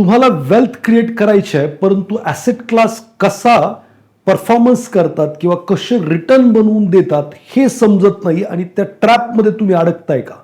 तुम्हाला wealth create करायची आहे परंतु ॲसेट क्लास कसा परफॉर्मन्स करतात किंवा कसे रिटर्न बनवून देतात हे समजत नाही आणि त्या ट्रॅपमध्ये तुम्ही अडकताय का?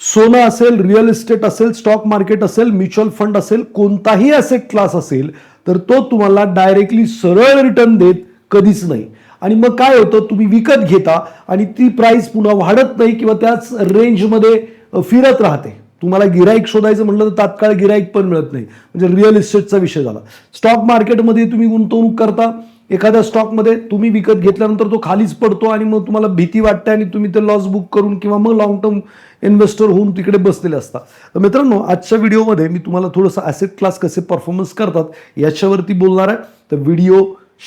सोनं असेल रिअल इस्टेट असेल स्टॉक मार्केट असेल म्युच्युअल फंड असेल कोणताही ॲसेट क्लास असेल तर तो तुम्हाला डायरेक्टली सरळ रिटर्न देत कधीच नाही. आणि मग काय होतं? तुम्ही विकत घेता आणि ती प्राईस पुन्हा वाढत नाही किंवा त्याच रेंजमध्ये फिरत राहते. तुम्हाला गिराईक शोधायचं म्हटलं तर तात्काळ गिराईक पण मिळत नाही. म्हणजे रिअल इस्टेटचा विषय झाला. स्टॉक मार्केटमध्ये तुम्ही गुंतवणूक करता एखाद्या स्टॉकमध्ये तुम्ही विकत घेतल्यानंतर तो खालीच पडतो आणि मग तुम्हाला भीती वाटते आणि तुम्ही ते लॉस बुक करून किंवा मग लॉंग टर्म इन्व्हेस्टर होऊन तिकडे बसलेले असता. तर मित्रांनो आजच्या व्हिडिओमध्ये मी तुम्हाला थोडंसं ॲसेट क्लास कसे परफॉर्मन्स करतात याच्यावरती बोलणार आहे. तर व्हिडिओ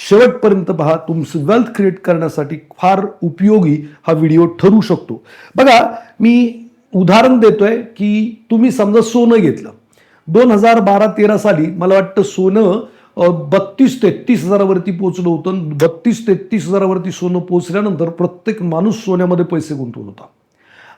शेवटपर्यंत पहा. तुमचं वेल्थ क्रिएट करण्यासाठी फार उपयोगी हा व्हिडिओ ठरू शकतो. बघा मी उदाहरण देतोय की तुम्ही समजा सोनं घेतलं. दोन हजार बारा तेरा साली मला वाटतं सोनं बत्तीस तेहतीस हजारावरती पोचलं होतं बत्तीस तेहतीस हजारावरती सोनं पोचल्यानंतर प्रत्येक माणूस सोन्यामध्ये पैसे गुंतवत होता.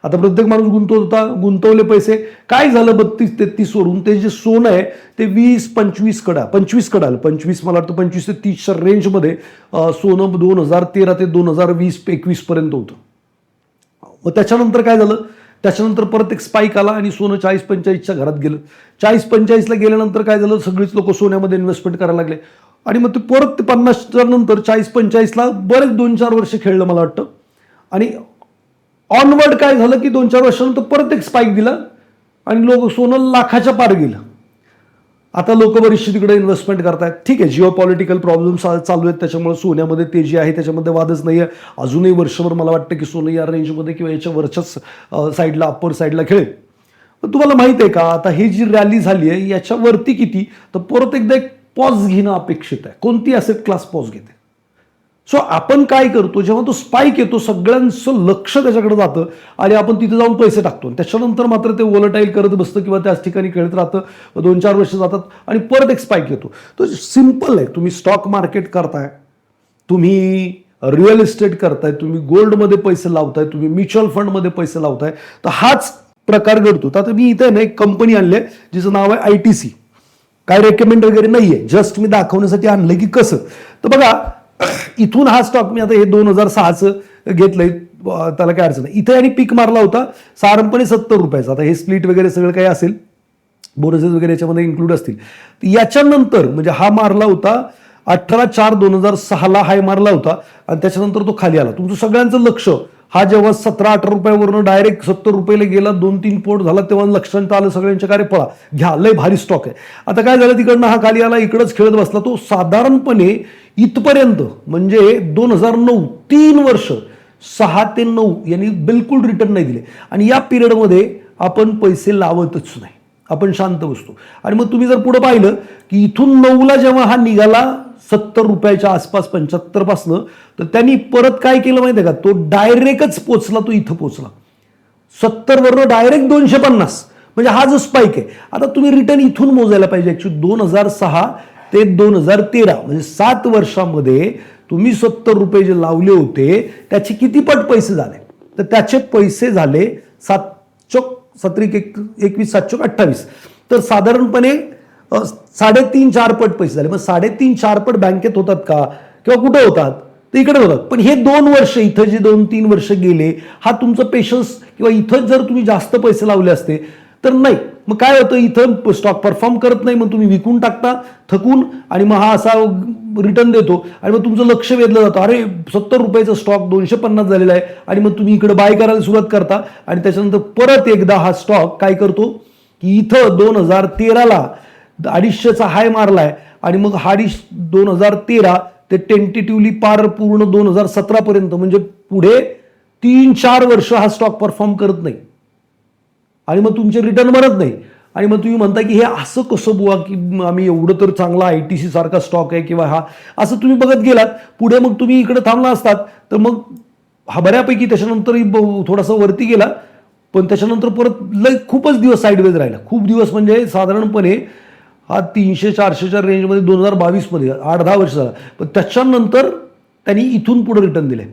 आता प्रत्येक माणूस गुंतवत होता गुंतवले पैसे. काय झालं बत्तीस तेहतीसवरून ते जे सोनं आहे ते वीस पंचवीस कडा पंचवीस कडा आलं पंचवीस मला वाटतं पंचवीस ते तीसच्या रेंजमध्ये सोनं दोन हजार तेरा ते दोन हजार वीस एकवीस पर्यंत होतं. मग त्याच्यानंतर काय झालं? त्याच्यानंतर परत एक स्पाईक आला आणि सोनं चाळीस पंचाळीसच्या घरात गेलं. चाळीस पंचेचाळीसला गेल्यानंतर काय झालं? सगळीच लोक सोन्यामध्ये इन्व्हेस्टमेंट करायला लागले. आणि मग ते परत ते पन्नासच्या नंतर चाळीस पंचेचाळीसला बरेच दोन चार वर्ष खेळलं मला वाटतं. आणि ऑनवर्ड काय झालं की दोन चार वर्षानंतर परत एक स्पाईक दिला आणि लोक सोनं लाखाच्या पार गेलं. आता लोक बरीचशी तिकडे इन्व्हेस्टमेंट करतायत. ठीक आहे जिओ पॉलिटिकल प्रॉब्लेम चालू आहेत. त्याच्यामुळे सोन्यामध्ये ते आहे त्याच्यामध्ये वादच नाही आहे अजूनही वर्षभर मला वाटतं की सोनं या रेंजमध्ये किंवा याच्या वरच्याच साईडला अप्पर साईडला खेळेल. पण तुम्हाला माहीत आहे का आता ही जी रॅली झाली आहे याच्यावरती किती? तर परत एकदा एक पॉज घेणं अपेक्षित आहे. कोणती असेट क्लास पॉज घेते? सो आपण काय करतो? जेव्हा तो स्पाईक येतो सगळ्यांचं लक्ष त्याच्याकडे जातं आणि आपण तिथे जाऊन पैसे टाकतो. त्याच्यानंतर मात्र ते वोलटाईल करत बसतं किंवा त्याच ठिकाणी खेळत राहतं. दोन चार वर्ष जातात आणि परत एक स्पाईक येतो. तो सिंपल आहे. तुम्ही स्टॉक मार्केट करताय. तुम्ही रिअल इस्टेट करताय. तुम्ही गोल्डमध्ये पैसे लावताय. तुम्ही म्युच्युअल फंडमध्ये पैसे लावताय. तर हाच प्रकार घडतो. तर आता मी इथे ना एक कंपनी आणली आहे जिचं नाव आहे आय टी सी काय रेकमेंड वगैरे नाहीये. जस्ट मी दाखवण्यासाठी आणलं की कसं. तर बघा इथून हा स्टॉक मी आता हे दोन हजार सहाचं घेतलंय त्याला काय अडचण नाही. इथे आणि पीक मारला होता साधारणपणे सत्तर रुपयाचा. आता हे स्प्लिट वगैरे सगळं काही असेल बोनसेस वगैरे याच्यामध्ये इन्क्लूड असतील. याच्यानंतर म्हणजे हा मारला होता अठरा चार दोन हजार सहाला हाय मारला होता आणि त्याच्यानंतर तो खाली आला. तुमचं सगळ्यांचं लक्ष हा जेव्हा सतरा अठरा रुपयावरून डायरेक्ट सत्तर रुपयाला गेला दोन तीन पोट झाला तेव्हा लक्षांत आलं सगळ्यांच्या कार्य पळा घ्या लय भारी स्टॉक आहे. आता काय झालं तिकडनं हा खाली आला इकडंच खेळत बसला तो साधारणपणे इथपर्यंत म्हणजे दोन हजार नऊ तीन वर्ष सहा ते नऊ यांनी बिलकुल रिटर्न नाही दिले. आणि या पिरियडमध्ये आपण पैसे लावतच नाही. आपण शांत बसतो. आणि मग तुम्ही जर पुढं पाहिलं की इथून नऊला जेव्हा हा निघाला सत्तर रुपयाच्या आसपास पंच्याहत्तरपासनं तर त्यांनी परत काय केलं माहिती आहे का? तो डायरेक्टच पोचला तो इथं पोचला. सत्तरवरनं डायरेक्ट दोनशे पन्नास. म्हणजे हा जो स्पाईक आहे आता तुम्ही रिटर्न इथून मोजायला पाहिजे. ॲक्च्युली दोन हजार सहा ते दोन हजार तेरा म्हणजे सात वर्षामध्ये तुम्ही सत्तर रुपये जे लावले होते त्याचे किती पट पैसे झाले? तर त्याचे पैसे झाले सात चोक सत्रिक एक एकवीस सातशे अठ्ठावीस. तर साधारणपणे साडेतीन चार पट पैसे झाले. मग साडेतीन चार पट बँकेत होतात का? किंवा कुठं होतात? तर इकडे होतात. पण हे दोन वर्ष इथं जे दोन तीन वर्ष गेले हा तुमचं पेशन्स किंवा इथं जर तुम्ही जास्त पैसे लावले असते तर नाही. मग काय होतं? इथं स्टॉक परफॉर्म करत नाही मग तुम्ही विकून टाकता थकून आणि मग हा असा रिटर्न देतो. आणि मग तुमचं लक्ष वेधलं जातं. अरे सत्तर रुपयाचा स्टॉक दोनशे पन्नास झालेला आहे. आणि मग तुम्ही इकडे बाय करायला सुरुवात करता. आणि त्याच्यानंतर परत एकदा हा स्टॉक काय करतो? की इथं दोन हजार तेराला अडीचशेचा हाय मारलाय. आणि मग हाडीश दोन हजार तेरा ते टेंटेटिव्हली पार पूर्ण दोन हजार सतरापर्यंत. म्हणजे पुढे तीन चार वर्ष हा स्टॉक परफॉर्म करत नाही. आणि मग तुमचे रिटर्न बनत नाही. आणि मग तुम्ही म्हणता की हे असं कसं बुवा की आम्ही एवढं तर चांगला आय टी सी सारखा स्टॉक आहे किंवा हा असं तुम्ही बघत गेलात. पुढे मग तुम्ही इकडे थांबला असतात. तर मग हा बऱ्यापैकी त्याच्यानंतर ब- थोडासा वरती गेला. पण त्याच्यानंतर परत लय खूपच दिवस साईडवेज राहिला. खूप दिवस म्हणजे साधारणपणे हा तीनशे चारशेच्या रेंजमध्ये दोन हजार बावीसमध्ये आठ दहा वर्ष झाला. पण त्याच्यानंतर त्यांनी इथून पुढे रिटर्न दिले.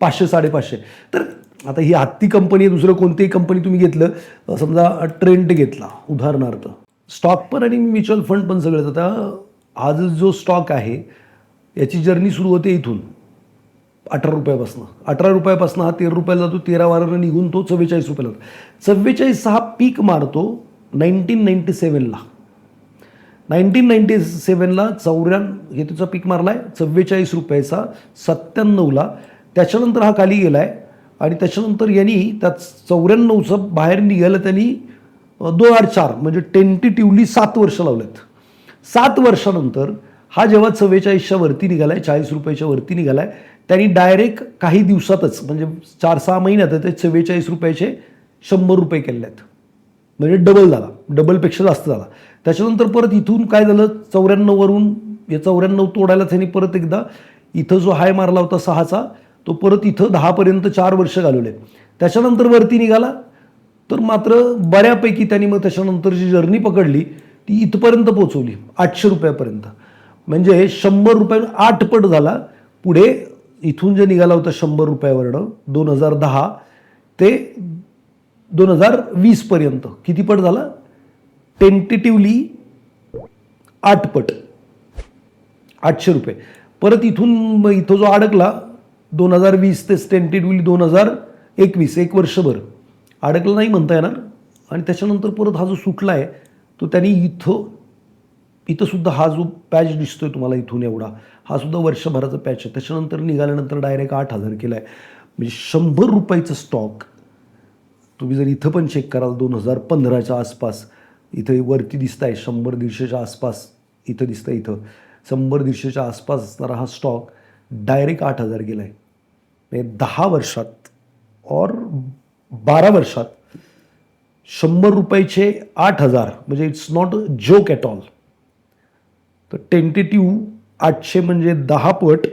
पाचशे साडेपाचशे. तर आता ही हत्ती कंपनी आहे दुसरं कोणतीही कंपनी तुम्ही घेतलं समजा ट्रेंट घेतला उदाहरणार्थ. स्टॉक पण आणि म्युच्युअल फंड पण सगळंच. आता आज जो- स्टॉक आहे याची जर्नी सुरू होते इथून. अठरा रुपयापासून. अठरा रुपयापासून हा तेरा रुपयाला जातो तेरा वारानं निघून तो चव्वेचाळीस रुपयाला जातो. चव्वेचाळीस हा पीक मारतो नाईन्टीन नाईन्टी सेवनला नाईन्टीन नाईन्टी सेवनला चौऱ्याण्णव हे त्याचा पीक मारला आहे चव्वेचाळीस रुपयाचा सत्त्याण्णवला. त्याच्यानंतर हा खाली गेला आहे आणि त्याच्यानंतर यांनी त्या चौऱ्याण्णवचं बाहेर निघालं त्यांनी दोन हजार चार म्हणजे टेंटेटिव्हली सात वर्ष लावलेत. सात वर्षानंतर हा जेव्हा चव्वेचाळीसच्या वरती निघालाय चाळीस रुपयाच्या वरती निघालाय त्यांनी डायरेक्ट काही दिवसातच म्हणजे चार सहा महिन्यात ते चव्वेचाळीस रुपयाचे शंभर रुपये केले आहेत म्हणजे डबल झाला डबलपेक्षा जास्त झाला. त्याच्यानंतर परत इथून काय झालं चौऱ्याण्णववरून या चौऱ्याण्णव तोडायला त्यांनी परत एकदा इथं जो हाय मारला होता सहाचा तो परत इथं दहापर्यंत चार वर्ष घालवले. त्याच्यानंतर वरती निघाला. तर मात्र बऱ्यापैकी त्यांनी मग त्याच्यानंतर जी जर्नी पकडली. ती इथपर्यंत पोचवली आठशे रुपयापर्यंत. म्हणजे शंभर रुपये आठ पट झाला. पुढे इथून जे निघाला होता शंभर रुपयावरनं दोन हजार दहा ते दोन हजार वीसपर्यंत किती पट झाला? टेंटेटिव्हली आठ पट आठशे रुपये. परत इथून मग इथं जो अडकला दोन हजार वीस ते टेंटेटिव्हली दोन हजार एकवीस एक वर्षभर. अडकलं नाही म्हणता येणार. आणि त्याच्यानंतर परत हा जो सुटला आहे तो त्यांनी इथं इथंसुद्धा हा जो पॅच दिसतोय तुम्हाला इथून एवढा हा सुद्धा वर्षभराचा पॅच आहे. त्याच्यानंतर निघाल्यानंतर डायरेक्ट आठ हजार केला आहे म्हणजे शंभर रुपयाचं स्टॉक तुम्ही जर इथं पण चेक कराल दोन हजार पंधराच्या आसपास इथं वरती दिसत आहे शंभर दीडशेच्या आसपास इथं दिसतं इथं. शंभर दीडशेच्या आसपास असणारा हा स्टॉक डायरेक्ट आठ हजार गेला आहे म्हणजे दहा वर्षात और बारा वर्षात शंभर रुपयाचे आठ हजार म्हणजे it's not a joke at all तर टेंटेटिव्ह आठशे म्हणजे दहा पट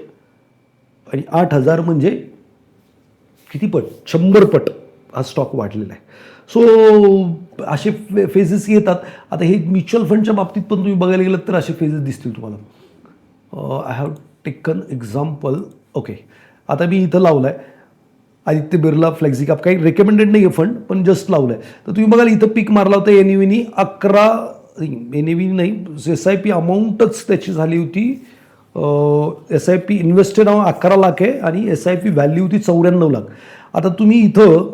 आणि आठ हजार म्हणजे किती पट? शंभर पट हा स्टॉक वाढलेला आहे. सो असे फे फेजेस येतात. आता हे म्युच्युअल फंडच्या बाबतीत पण तुम्ही बघायला गेलं तर असे फेजेस दिसतील तुम्हाला. Uh, I have taken example okay आता मी इथं लावलं आहे आदित्य बिर्ला फ्लेक्झिकॅप काही रेकमेंडेड नाही आहे फंड पण जस्ट लावलं आहे तर तुम्ही बघाल इथं पीक मारला होता एन व्हीनी अकरा एन व्ही नाही एस आय पी अमाऊंटच त्याची झाली होती. एस आय पी इन्व्हेस्टेड अकरा लाख आहे आणि एस आय पी व्हॅल्यू होती चौऱ्याण्णव लाख. आता तुम्ही इथं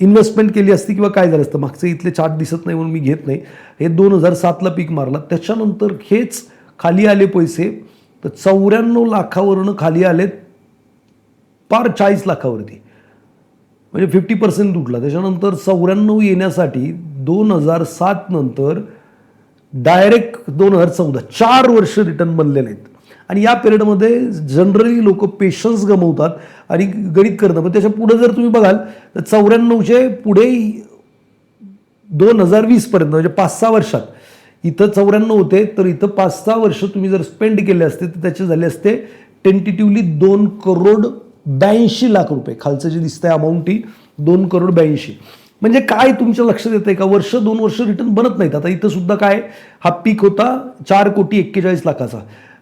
इन्व्हेस्टमेंट केली असती किंवा काय झालं असतं? मागचे इथले चार्ट दिसत नाही म्हणून मी घेत नाही. हे दोन हजार सातला पीक मारला. त्याच्यानंतर हेच खाली आले पैसे. तर चौऱ्याण्णव लाखावरनं खाली आलेत. पार चाळीस लाखावरती. म्हणजे फिफ्टी पर्सेंट तुटला. त्याच्यानंतर चौऱ्याण्णव येण्यासाठी दोन हजार सात नंतर डायरेक्ट दोन हजार चौदा चार वर्ष रिटर्न बनलेले आहेत. आणि या पिरियडमध्ये जनरली लोक पेशन्स गमवतात आणि गणित करतात. पण त्याच्या पुढे जर तुम्ही बघाल तर चौऱ्याण्णवचे पुढे दोन हजार वीसपर्यंत म्हणजे पाच सहा वर्षात इथं चौऱ्याण्णव होते तर इथं पाच सहा वर्ष तुम्ही जर स्पेंड केले असते तर त्याचे झाले असते टेंटेटिव्हली दोन करोड ब्याऐंशी लाख रुपये. खालचं जे दिसतंय अमाऊंट ही दोन करोड ब्याऐंशी. म्हणजे काय तुमच्या लक्षात येतं का? वर्ष दोन वर्ष रिटर्न बनत नाहीत. आता इथं सुद्धा काय हा पीक होता चार कोटी एक्केचाळीस लाखाचा.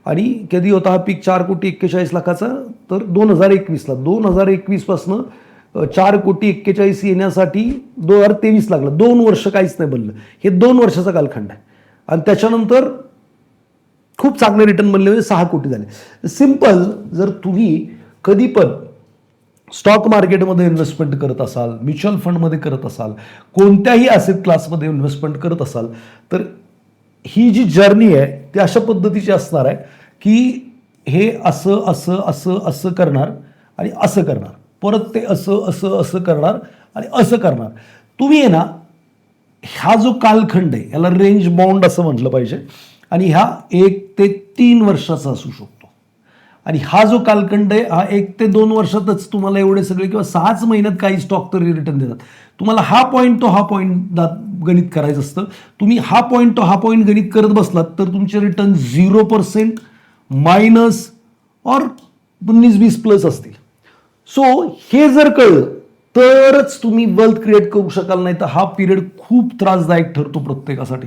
आणि कधी होता हा पीक चार कोटी एक्केचाळीस लाखाचा? तर दोन हजार एकवीसला. दोन हजार एकवीसपासनं चार कोटी एक्केचाळीस येण्यासाठी दोन हजार तेवीस लागला. दोन वर्ष काहीच नाही बनलं. हे दोन वर्षाचा कालखंड आहे. आणि त्याच्यानंतर खूप चांगले रिटर्न बनले म्हणजे सहा कोटी झाले. सिंपल जर तुम्ही कधी पण स्टॉक मार्केटमध्ये इन्व्हेस्टमेंट करत असाल म्युच्युअल फंडमध्ये करत असाल कोणत्याही असेट क्लासमध्ये इन्व्हेस्टमेंट करत असाल तर ही जी जर्नी आहे ती अशा पद्धतीची असणार आहे की हे असं असं असं असं करणार आणि असं करणार. परत ते असं असं असं करणार आणि असं करणार. तुम्ही आहे ना हा जो कालखंड आहे याला रेंज बाउंड असं म्हटलं पाहिजे. आणि हा एक ते तीन वर्षाचा असू शकतो. आणि हा जो कालखंड आहे हा एक ते दोन वर्षातच तुम्हाला एवढे सगळे किंवा सहाच महिन्यात काही स्टॉक तरी रिटर्न देतात. तुम्हाला हा पॉईंट तो हा पॉईंट गणित करायचं असतं. तुम्ही हा पॉईंट तो हा पॉईंट गणित करत बसलात तर तुमचे रिटर्न झिरो पर्सेंट मायनस और उन्नीस वीस प्लस असतील. सो हे जर कळलं तरच तुम्ही वेल्थ क्रिएट करू शकाल नाही तर हा पिरियड खूप त्रासदायक ठरतो प्रत्येकासाठी.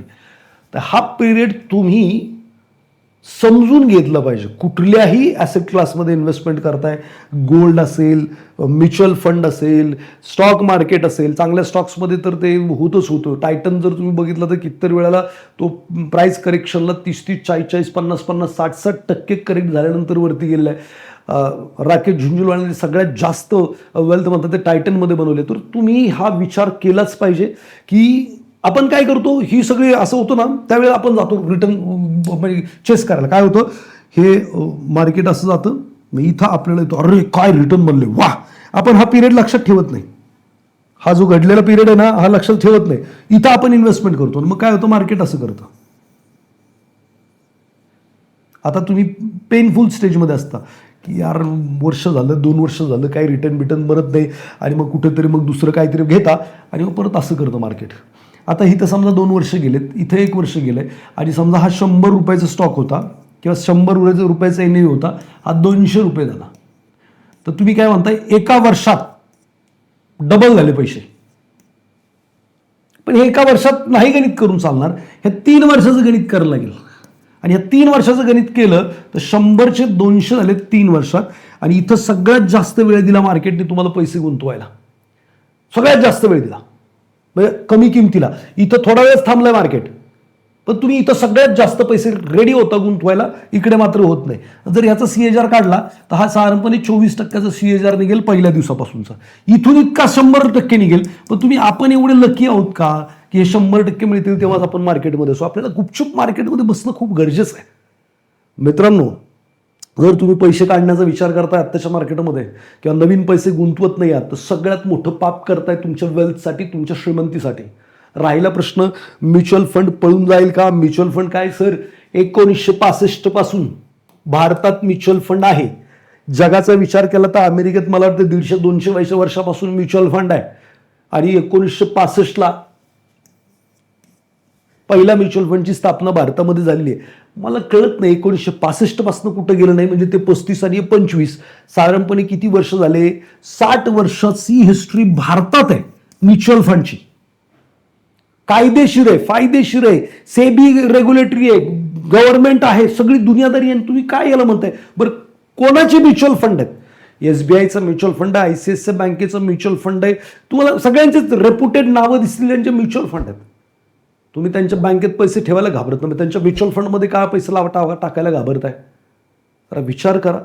तर हा पिरियड तुम्ही समजून घेतलं पाहिजे. कुठल्याही ॲसेट क्लासमध्ये इन्व्हेस्टमेंट करताय गोल्ड असेल म्युच्युअल फंड असेल स्टॉक मार्केट असेल चांगल्या स्टॉक्समध्ये तर ते होतच होतं. टायटन जर तुम्ही बघितलं तर कित्येक वेळेला तो प्राईस करेक्शनला तीस तीस चाळीस चाळीस पन्नास पन्नास साठ साठ टक्के करेक्ट झाल्यानंतर वरती गेलेला आहे. राकेश झुंझुनवालांनी सगळ्यात जास्त वेल्थ म्हणतात ते टायटनमध्ये बनवले. तर तुम्ही हा विचार केलाच पाहिजे की आपण काय करतो? ही सगळी असं होतं ना त्यावेळेला आपण जातो रिटर्न म्हणजे चेस करायला. काय होतं? हे मार्केट असं जातं मग इथं आपल्याला येतो. अरे काय रिटर्न बनले? वा आपण हा पिरियड लक्षात ठेवत नाही. हा जो घडलेला पिरियड आहे ना हा लक्षात ठेवत नाही. इथं आपण इन्व्हेस्टमेंट करतो. आणि मग काय होतं? मार्केट असं करतं. आता तुम्ही पेनफुल स्टेजमध्ये असता. की यार वर्ष झालं दोन वर्ष झालं काही रिटर्न बिटर्न भरत नाही आणि मग कुठेतरी मग दुसरं काहीतरी घेता आणि मग परत असं करतं मार्केट आता इथं समजा दोन वर्ष गेलेत इथं एक वर्ष गेलंय आणि समजा हा शंभर रुपयाचा स्टॉक होता किंवा शंभर रुपयाचा रुपयाचा एन होता हा दोनशे रुपये झाला. तर तुम्ही काय म्हणताय एका वर्षात डबल झाले पैसे. पण हे एका वर्षात नाही गणित करून चालणार हे तीन वर्षाचं गणित करायला लागेल. आणि या तीन वर्षाचं गणित केलं तर शंभरचे दोनशे झाले तीन वर्षात. आणि इथं सगळ्यात जास्त वेळ दिला मार्केटने तुम्हाला पैसे गुंतवायला. सगळ्यात जास्त वेळ दिला. म्हणजे कमी किमतीला. इथं थोडा वेळच थांबलाय मार्केट. पण तुम्ही इथं सगळ्यात जास्त पैसे रेडी होता गुंतवायला इकडे मात्र होत नाही. जर ह्याचा सी एच आर काढला तर हा साधारणपणे चोवीस टक्क्याचा सी एच आर निघेल पहिल्या दिवसापासूनचा. इथून इतका शंभर टक्के निघेल पण तुम्ही आपण एवढे लकी आहोत का की हे शंभर टक्के मिळतील तेव्हाच आपण मार्केटमध्ये असो? आपल्याला गुपचूप मार्केटमध्ये बसणं खूप गरजेचं आहे. मित्रांनो जर तुम्ही पैसे काढण्याचा विचार करताय आत्ताच्या मार्केटमध्ये किंवा नवीन पैसे गुंतवत नाही आहात तर सगळ्यात मोठं पाप करताय तुमच्या वेल्थसाठी तुमच्या श्रीमंतीसाठी. राहिला प्रश्न म्युच्युअल फंड पळून जाईल का? म्युच्युअल फंड काय सर? एकोणीसशे पासष्टपासून भारतात म्युच्युअल फंड आहे. जगाचा विचार केला तर अमेरिकेत मला वाटतं दीडशे दोनशे वैशे वर्षापासून म्युच्युअल फंड आहे. आणि एकोणीसशे पासष्टला पहिला म्युच्युअल फंडची स्थापना भारतामध्ये झालेली आहे. मला कळत नाही एकोणीसशे पासष्टपासून कुठं गेलं नाही म्हणजे ते पस्तीस आणि पंचवीस. साधारणपणे किती वर्ष झाले? साठ वर्षाची हिस्ट्री भारतात आहे म्युच्युअल फंडची. कायदेशीर आहे फायदेशीर आहे. सेबी रेग्युलेटरी आहे गव्हर्नमेंट आहे सगळी दुनियादारी आहे. आणि तुम्ही काय याला म्हणताय? बरं कोणाचे म्युच्युअल फंड आहेत? एस बी आयचं म्युच्युअल फंड आहे आय सी एस बँकेचं म्युच्युअल फंड आहे. तुम्हाला सगळ्यांचेच रेप्युटेड नावं दिसलेल्यांचे म्युच्युअल फंड आहेत. तुम्ही त्यांच्या बँकेत पैसे ठेवायला घाबरत नाही. त्यांच्या म्युच्युअल फंडमध्ये काय पैसे लावा टाका टाकायला आहे जरा विचार करा.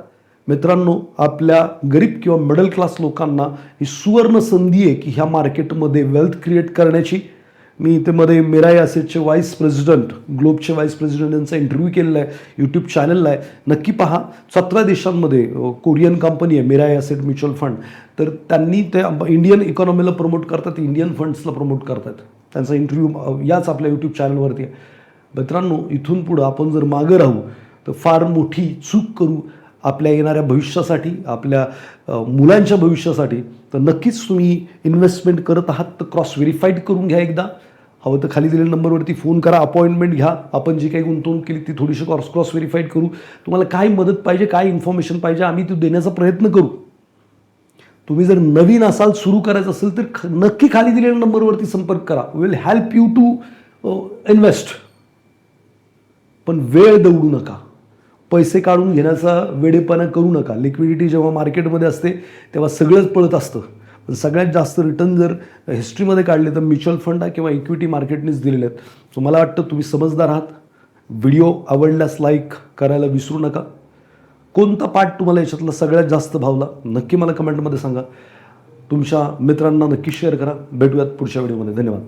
मित्रांनो आपल्या गरीब किंवा मिडल क्लास लोकांना ही सुवर्ण संधी आहे की ह्या मार्केटमध्ये वेल्थ क्रिएट करण्याची मी इथे मध्ये मिराई असेटचे व्हाईस प्रेसिडेंट ग्लोबचे व्हाईस प्रेसिडेंट यांचा इंटरव्ह्यू केलेला आहे यूट्यूब चॅनलला आहे. नक्की पहा सतरा देशांमध्ये कोरियन कंपनी आहे मिराई असेट म्युच्युअल फंड तर त्यांनी ते इंडियन इकॉनॉमीला प्रमोट करतात इंडियन फंड्सला प्रमोट करतात. त्यांचा इंटरव्ह्यू याच आपल्या यूट्यूब चॅनलवरती आहे. मित्रांनो इथून पुढं आपण जर मागं राहू तर फार मोठी चूक करू आपल्या येणाऱ्या भविष्यासाठी आपल्या मुलांच्या भविष्यासाठी तर नक्कीच तुम्ही इन्व्हेस्टमेंट करत आहात तर क्रॉस व्हेरीफाईड करून घ्या एकदा. हवं तर खाली दिलेल्या नंबरवरती फोन करा अपॉइंटमेंट घ्या. आपण जी काही गुंतवणूक केली ती थोडीशी क्रॉस क्रॉस व्हेरीफाईड करू. तुम्हाला काय मदत पाहिजे काय इन्फॉर्मेशन पाहिजे आम्ही ती देण्याचा प्रयत्न करू. तुम्ही जर नवीन असाल सुरू करायचं असेल तर ख- नक्की खाली दिलेल्या नंबरवरती संपर्क करा. Will help you to invest पण वेळ दौडू नका. पैसे काढून घेण्याचा वेडेपणा करू नका. लिक्विडिटी जेव्हा मार्केटमध्ये असते तेव्हा सगळंच पळत असतं. पण सगळ्यात जास्त रिटर्न जर हिस्ट्रीमध्ये काढले तर म्युच्युअल फंड किंवा इक्विटी मार्केटनेच दिलेले आहेत. सो मला वाटतं तुम्ही समजदार आहात. व्हिडिओ आवडल्यास लाईक करायला विसरू नका. कोणता पार्ट तुम्हाला याच्यातला सगळ्यात जास्त भावला नक्की मला कमेंटमध्ये सांगा. तुमच्या मित्रांना नक्की शेअर करा. भेटूयात पुढच्या व्हिडिओमध्ये धन्यवाद.